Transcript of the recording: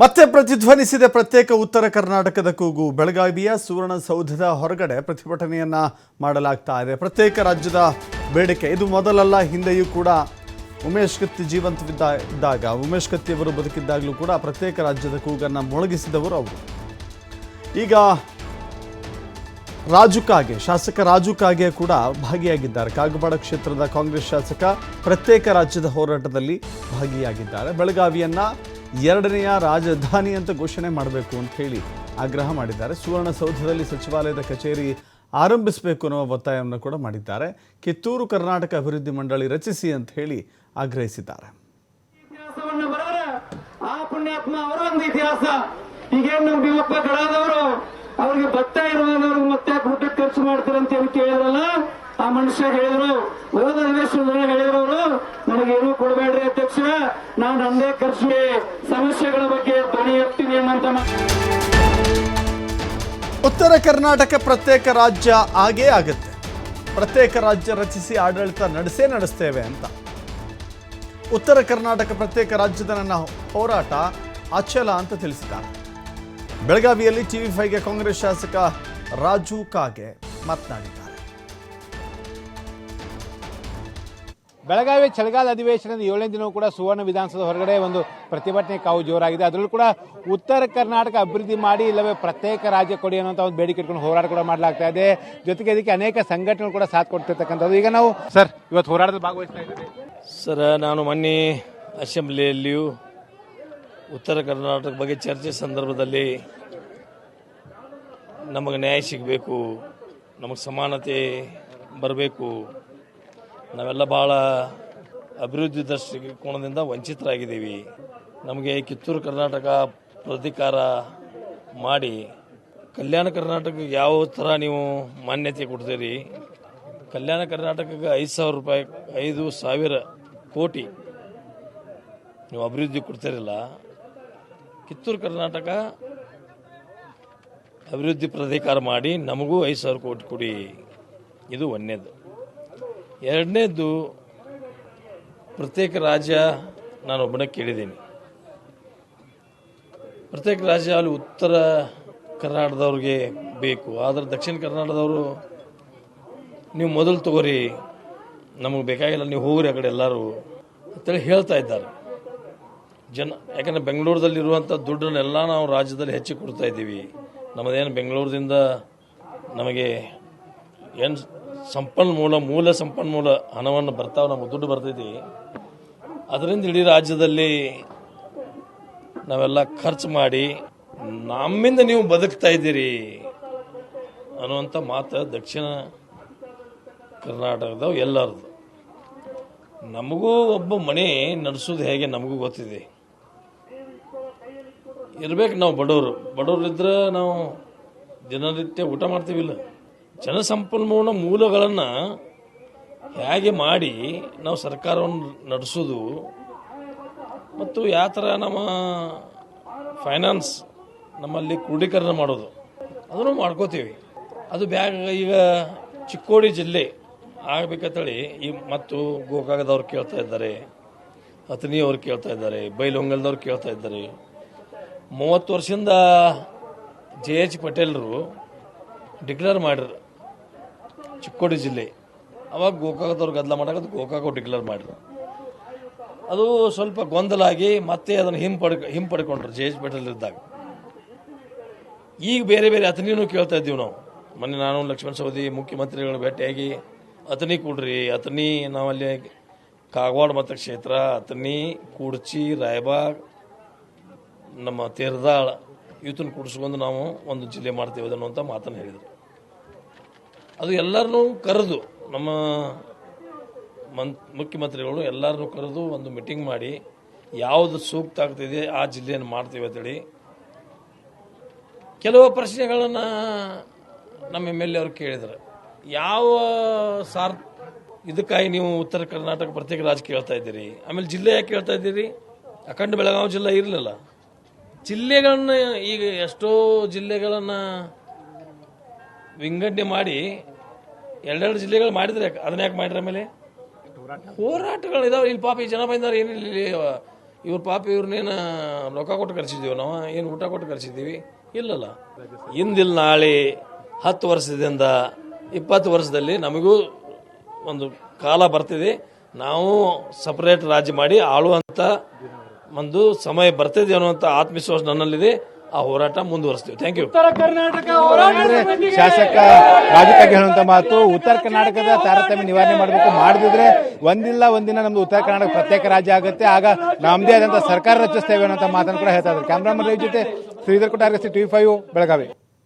ಮತ್ತೆ ಪ್ರತಿಧ್ವನಿಸಿದೆ ಪ್ರತ್ಯೇಕ ಉತ್ತರ ಕರ್ನಾಟಕದ ಕೂಗು ಬೆಳಗಾವಿಯ ಸುವರ್ಣಸೌಧದ ಹೊರಗಡೆ ಪ್ರತಿಭಟನೆಯನ್ನ ಮಾಡಲಾಗ್ತಾ ಇದೆ. ಪ್ರತ್ಯೇಕ ರಾಜ್ಯದ ಬೇಡಿಕೆ. ಇದು ಮೊದಲಲ್ಲ, ಹಿಂದೆಯೂ ಕೂಡ ಉಮೇಶ್ ಕತ್ತಿ ಜೀವಂತವಿದ್ದ ಇದ್ದಾಗ, ಉಮೇಶ್ ಕತ್ತಿ ಅವರು ಬದುಕಿದ್ದಾಗಲೂ ಕೂಡ ಪ್ರತ್ಯೇಕ ರಾಜ್ಯದ ಕೂಗನ್ನು ಮೊಳಗಿಸಿದವರು ಅವರು. ಈಗ ರಾಜು ಕಾಗೆ, ಶಾಸಕ ರಾಜು ಕಾಗೆ ಕೂಡ ಭಾಗಿಯಾಗಿದ್ದಾರೆ. ಕಾಗವಾಡ ಕ್ಷೇತ್ರದ ಕಾಂಗ್ರೆಸ್ ಶಾಸಕ ಪ್ರತ್ಯೇಕ ರಾಜ್ಯದ ಹೋರಾಟದಲ್ಲಿ ಭಾಗಿಯಾಗಿದ್ದಾರೆ. ಬೆಳಗಾವಿಯನ್ನ ಎರಡನೆಯ ರಾಜಧಾನಿ ಅಂತ ಘೋಷಣೆ ಮಾಡಬೇಕು ಅಂತ ಹೇಳಿ ಆಗ್ರಹ ಮಾಡಿದ್ದಾರೆ. ಸುವರ್ಣಸೌಧದಲ್ಲಿ ಸಚಿವಾಲಯದ ಕಚೇರಿ ಆರಂಭಿಸಬೇಕು ಅನ್ನುವ ಒತ್ತಾಯವನ್ನು ಕೂಡ ಮಾಡಿದ್ದಾರೆ. ಕಿತ್ತೂರು ಕರ್ನಾಟಕ ಅಭಿವೃದ್ಧಿ ಮಂಡಳಿ ರಚಿಸಿ ಅಂತ ಹೇಳಿ ಆಗ್ರಹಿಸಿದ್ದಾರೆ. ಆ ಪುಣ್ಯಾತ್ಮ ಅವರ ಒಂದು ಇತಿಹಾಸ. ಈಗೇನು ಕಡಾದವರು ಅವ್ರಿಗೆ ಭತ್ತ ಇರುವಾಗ ಮತ್ತೆ ಊಟಕ್ಕೆ ಖರ್ಚು ಮಾಡ್ತಾರೆ ಅಂತ ಹೇಳಿ ಕೇಳಿದ್ರಲ್ಲ ಆ ಮನುಷ್ಯ ಹೇಳಿದ್ರು. ಹೋದ ಅಧಿವೇಶನದಲ್ಲಿ ಹೇಳಿದ್ರು ಅವರು. ನನಗೇನು ಕೊಡಬೇಡ್ರಿ ಅಧ್ಯಕ್ಷ. ನಾನು ನಂದೇ ಖರ್ಚು ಸಮಸ್ಯೆಗಳ ಬಗ್ಗೆ ಧ್ವನಿ ಎತ್ತೀನಿ ಅನ್ನಂತ ಉತ್ತರ ಕರ್ನಾಟಕ ಪ್ರತ್ಯೇಕ ರಾಜ್ಯ ಆಗೇ ಆಗುತ್ತೆ. ಪ್ರತ್ಯೇಕ ರಾಜ್ಯ ರಚಿಸಿ ಆಡಳಿತ ನಡೆಸೇ ನಡೆಸ್ತೇವೆ ಅಂತ. ಉತ್ತರ ಕರ್ನಾಟಕ ಪ್ರತ್ಯೇಕ ರಾಜ್ಯದ ನನ್ನ ಹೋರಾಟ ಅಚಲ ಅಂತ ತಿಳಿಸಿದ್ದಾರೆ. ಬೆಳಗಾವಿಯಲ್ಲಿ ಟಿವಿ ಫೈವ್ಗೆ ಕಾಂಗ್ರೆಸ್ ಶಾಸಕ ರಾಜು ಕಾಗೆ ಮಾತನಾಡಿದ್ದಾರೆ. ಬೆಳಗಾವಿ ಚಳಿಗಾಲ ಅಧಿವೇಶನದ ಏಳನೇ ದಿನವೂ ಕೂಡ ಸುವರ್ಣ ವಿಧಾನಸೌಧ ಹೊರಗಡೆ ಒಂದು ಪ್ರತಿಭಟನೆ ಕಾವು ಜೋರಾಗಿದೆ. ಅದರಲ್ಲೂ ಕೂಡ ಉತ್ತರ ಕರ್ನಾಟಕ ಅಭಿವೃದ್ಧಿ ಮಾಡಿ ಇಲ್ಲವೇ ಪ್ರತ್ಯೇಕ ರಾಜ್ಯ ಕೊಡಿ ಅನ್ನೋಂಥ ಒಂದು ಬೇಡಿಕೆ ಇಟ್ಕೊಂಡು ಹೋರಾಟ ಕೂಡ ಮಾಡಲಾಗ್ತಾ ಇದೆ. ಜೊತೆಗೆ ಇದಕ್ಕೆ ಅನೇಕ ಸಂಘಟನೆಗಳು ಕೂಡ ಸಾಥ್ ಕೊಡ್ತಿರ್ತಕ್ಕಂಥದ್ದು. ಈಗ ನಾವು ಸರ್, ಇವತ್ತು ಹೋರಾಟದಲ್ಲಿ ಭಾಗವಹಿಸ್ತಾ ಇದ್ದೀವಿ. ಸರ್, ನಾನು ಮೊನ್ನೆ ಅಸೆಂಬ್ಲಿಯಲ್ಲಿಯೂ ಉತ್ತರ ಕರ್ನಾಟಕ ಬಗ್ಗೆ ಚರ್ಚೆ ಸಂದರ್ಭದಲ್ಲಿ ನಮಗೆ ನ್ಯಾಯ ಸಿಗಬೇಕು, ನಮಗೆ ಸಮಾನತೆ ಬರಬೇಕು ನಾವೆಲ್ಲ ಭಾಳ ಅಭಿವೃದ್ಧಿ ದೃಷ್ಟಿಕೋನದಿಂದ ವಂಚಿತರಾಗಿದ್ದೀವಿ. ನಮಗೆ ಕಿತ್ತೂರು ಕರ್ನಾಟಕ ಪ್ರಧಿಕಾರ ಮಾಡಿ, ಕಲ್ಯಾಣ ಕರ್ನಾಟಕಕ್ಕೆ ಯಾವ ಥರ ನೀವು ಮಾನ್ಯತೆ ಕೊಡ್ತೀರಿ? ಕಲ್ಯಾಣ ಕರ್ನಾಟಕಕ್ಕೆ ಐದು ಸಾವಿರ ರೂಪಾಯಿ, ಐದು ಸಾವಿರ ಕೋಟಿ ನೀವು ಅಭಿವೃದ್ಧಿ ಕೊಡ್ತಿರಲ್ಲ. ಕಿತ್ತೂರು ಕರ್ನಾಟಕ ಅಭಿವೃದ್ಧಿ ಪ್ರಾಧಿಕಾರ ಮಾಡಿ ನಮಗೂ ಐದು ಸಾವಿರ ಕೋಟಿ ಕೊಡಿ. ಇದು ಒಂದನೇದು ಎರಡನೇದು, ಪ್ರತ್ಯೇಕ ರಾಜ್ಯ ನಾನು ಒಬ್ಬನೇ ಕೇಳಿದ್ದೀನಿ. ಪ್ರತ್ಯೇಕ ರಾಜ್ಯ ಅಲ್ಲಿ ಉತ್ತರ ಕರ್ನಾಟಕದವ್ರಿಗೆ ಬೇಕು. ಆದರೆ ದಕ್ಷಿಣ ಕರ್ನಾಟಕದವರು, ನೀವು ಮೊದಲು ತಗೋರಿ, ನಮಗೆ ಬೇಕಾಗಿಲ್ಲ, ನೀವು ಹೋಗ್ರಿ ಆ ಕಡೆ ಎಲ್ಲರೂ ಅಂತೇಳಿ ಹೇಳ್ತಾ ಇದ್ದಾರೆ. ಜನ, ಯಾಕಂದರೆ ಬೆಂಗಳೂರದಲ್ಲಿರುವಂಥ ದುಡ್ಡನ್ನೆಲ್ಲ ನಾವು ರಾಜ್ಯದಲ್ಲಿ ಹೆಚ್ಚಿ ಕೊಡ್ತಾ ಇದ್ದೀವಿ. ನಮ್ಮದೇನು ಬೆಂಗಳೂರದಿಂದ ನಮಗೆ ಏನು ಸಂಪನ್ಮೂಲ, ಮೂಲ ಸಂಪನ್ಮೂಲ ಹಣವನ್ನು ಬರ್ತಾವೆ, ನಮಗೆ ದುಡ್ಡು ಬರ್ತೈತಿ. ಅದರಿಂದ ಇಡೀ ರಾಜ್ಯದಲ್ಲಿ ನಾವೆಲ್ಲ ಖರ್ಚು ಮಾಡಿ ನಮ್ಮಿಂದ ನೀವು ಬದುಕ್ತಾ ಇದ್ದೀರಿ ಅನ್ನುವಂಥ ಮಾತು ದಕ್ಷಿಣ ಕರ್ನಾಟಕದ ಎಲ್ಲರದು ನಮಗೂ ಒಬ್ಬ ಮನೆ ನಡೆಸೋದು ಹೇಗೆ ನಮಗೂ ಗೊತ್ತಿದೆ. ಇರ್ಬೇಕು ನಾವು ಬಡವರು. ಬಡವರಿದ್ರೆ ನಾವು ದಿನನಿತ್ಯ ಊಟ ಮಾಡ್ತೀವಿಲ್ಲ. ಜನಸಂಪನ್ಮೂಲ ಮೂಲಗಳನ್ನು ಹೇಗೆ ಮಾಡಿ ನಾವು ಸರ್ಕಾರವನ್ನು ನಡೆಸೋದು, ಮತ್ತು ಯಾವ ಥರ ನಮ್ಮ ಫೈನಾನ್ಸ್ ನಮ್ಮಲ್ಲಿ ಕ್ರೋಢೀಕರಣ ಮಾಡೋದು, ಅದನ್ನು ಮಾಡ್ಕೋತೀವಿ. ಅದು ಬ್ಯಾಗ ಈಗ ಚಿಕ್ಕೋಡಿ ಜಿಲ್ಲೆ ಆಗಬೇಕಂತೇಳಿ ಈ ಮತ್ತು ಗೋಕಾಗದವ್ರು ಕೇಳ್ತಾ ಇದ್ದಾರೆ ಅತನಿಯವರು ಕೇಳ್ತಾ ಇದ್ದಾರೆ ಬೈಲೊಂಗಲ್ದವ್ರು ಕೇಳ್ತಾ ಇದ್ದಾರೆ. ಮೂವತ್ತು ವರ್ಷದಿಂದ ಜೆ ಎಚ್ ಪಟೇಲ್ರು ಡಿಕ್ಲೇರ್ ಮಾಡಿದ್ರು ಚಿಕ್ಕೋಡಿ ಜಿಲ್ಲೆ. ಅವಾಗ ಗೋಕಾಕದವ್ರು ಗದ್ದಲ ಮಾಡಕ್ಕೆ ಗೋಕಾಕ ಡಿಕ್ಲೇರ್ ಮಾಡಿದ್ರು. ಅದು ಸ್ವಲ್ಪ ಗೊಂದಲ ಆಗಿ ಮತ್ತೆ ಅದನ್ನು ಹಿಂಪಡ್, ಹಿಂಪಡ್ಕೊಂಡ್ರು ಜೆ ಎಚ್ ಪೇಟಲ್ ಇದ್ದಾಗ. ಈಗ ಬೇರೆ ಬೇರೆ ಅತನಿನೂ ಕೇಳ್ತಾ ಇದ್ದೀವಿ ನಾವು. ಮೊನ್ನೆ ನಾನು, ಲಕ್ಷ್ಮಣ ಸವದಿ, ಮುಖ್ಯಮಂತ್ರಿಗಳು ಭೇಟಿಯಾಗಿ ಅತನಿ ಕೊಡ್ರಿ ಅತನಿ ನಾವಲ್ಲಿ ಕಾಗವಾಡ ಮತಕ್ಷೇತ್ರ ಅತನಿ ಕುಡ್ಚಿ, ರಾಯಬಾಗ್, ನಮ್ಮ ತೇರ್ದಾಳ, ಇವತ್ತನ್ನು ಕೂಡಿಸ್ಕೊಂಡು ನಾವು ಒಂದು ಜಿಲ್ಲೆ ಮಾಡ್ತೀವಿ ಅದನ್ನು ಅಂತ ಮಾತನ್ನು ಹೇಳಿದರು. ಅದು ಎಲ್ಲರನ್ನೂ ಕರೆದು, ನಮ್ಮ ಮನ್ ಮುಖ್ಯಮಂತ್ರಿಗಳು ಎಲ್ಲರನ್ನೂ ಕರೆದು ಒಂದು ಮೀಟಿಂಗ್ ಮಾಡಿ, ಯಾವುದು ಸೂಕ್ತ ಆಗ್ತಿದೆ ಆ ಜಿಲ್ಲೆಯನ್ನು ಮಾಡ್ತೀವಿ ಅಂತೇಳಿ. ಕೆಲವು ಪ್ರಶ್ನೆಗಳನ್ನು ನಮ್ಮ ಎಂ ಎಲ್ ಎ ಅವರು ಕೇಳಿದರು ಯಾವ ಸಾರ್, ಇದಕ್ಕಾಗಿ ನೀವು ಉತ್ತರ ಕರ್ನಾಟಕ ಪ್ರತ್ಯೇಕ ರಾಜ್ಯ ಕೇಳ್ತಾ ಇದ್ದೀರಿ? ಆಮೇಲೆ ಜಿಲ್ಲೆ ಯಾಕೆ ಕೇಳ್ತಾ ಇದ್ದೀರಿ? ಅಖಂಡ ಬೆಳಗಾವಿ ಜಿಲ್ಲೆ ಇರಲಿಲ್ಲ. ಜಿಲ್ಲೆಗಳನ್ನ ಈಗ ಎಷ್ಟೋ ಜಿಲ್ಲೆಗಳನ್ನು ವಿಂಗಡಣೆ ಮಾಡಿ ಎರಡೆರಡು ಜಿಲ್ಲೆಗಳು ಮಾಡಿದ್ರೆ ಅದನ್ನ ಯಾಕೆ ಮಾಡಿದ್ರ ಮೇಲೆ ಹೋರಾಟಗಳು ಇದಾವೆ. ಇಲ್ಲಿ ಪಾಪ ಈ ಜನ ಬಂದಾರೆ. ಏನಿಲ್ಲ ಇಲ್ಲಿ ಇವ್ರ ಪಾಪ ಇವ್ರನ್ನೇನು ರೊಕ್ಕ ಕೊಟ್ಟು ಕರ್ಸಿದ್ದೀವಿ ನಾವು? ಏನು ಊಟ ಕೊಟ್ಟು ಕರ್ಸಿದ್ದೀವಿ? ಇಲ್ಲಲ್ಲ. ಇಂದಿಲ್ಲ ನಾಳೆ ಹತ್ತು ವರ್ಷದಿಂದ, ಇಪ್ಪತ್ತು ವರ್ಷದಲ್ಲಿ ನಮಗೂ ಒಂದು ಕಾಲ ಬರ್ತಿದೆ. ನಾವು ಸಪರೇಟ್ ರಾಜ್ಯ ಮಾಡಿ ಆಳುವಂಥ ಒಂದು ಸಮಯ ಬರ್ತಿದೆ ಅನ್ನುವಂಥ ಆತ್ಮವಿಶ್ವಾಸ ನನ್ನಲ್ಲಿದೆ. ಆ ಹೋರಾಟ ಮುಂದುವರಿಸ್ತೀವಿ. ಥ್ಯಾಂಕ್ ಯು ಉತ್ತರ ಕರ್ನಾಟಕ ಹೋರಾಟ ಅಂದ್ರೆ ಶಾಸಕ ರಾಜಕಾಗಿ ಹೇಳುವಂತ ಮಾತು ಉತ್ತರ ಕರ್ನಾಟಕದ ತಾರತಮ್ಯ ನಿವಾರಣೆ ಮಾಡಬೇಕು ಮಾಡದಿದ್ರೆ ಒಂದಿಲ್ಲ ಒಂದಿನ ನಮ್ದು ಉತ್ತರ ಕರ್ನಾಟಕ ಪ್ರತ್ಯೇಕ ರಾಜ್ಯ ಆಗುತ್ತೆ. ಆಗ ನಮ್ಮದೇ ಆದಂತ ಸರ್ಕಾರ ರಚಿಸ್ತೇವೆ ಅನ್ನೋ ಮಾತನ್ನು ಕೂಡ ಹೇಳ್ತಾ ಇದ್ದಾರೆ. ಕ್ಯಾಮ್ರಾಮನ್ ರವಿ ಜೊತೆ ಶ್ರೀಧರ್ ಕೊಟ್ಟಾರ್ಗಸ್ತಿ ಟಿವಿ ಫೈವ್ ಬೆಳಗಾವಿ.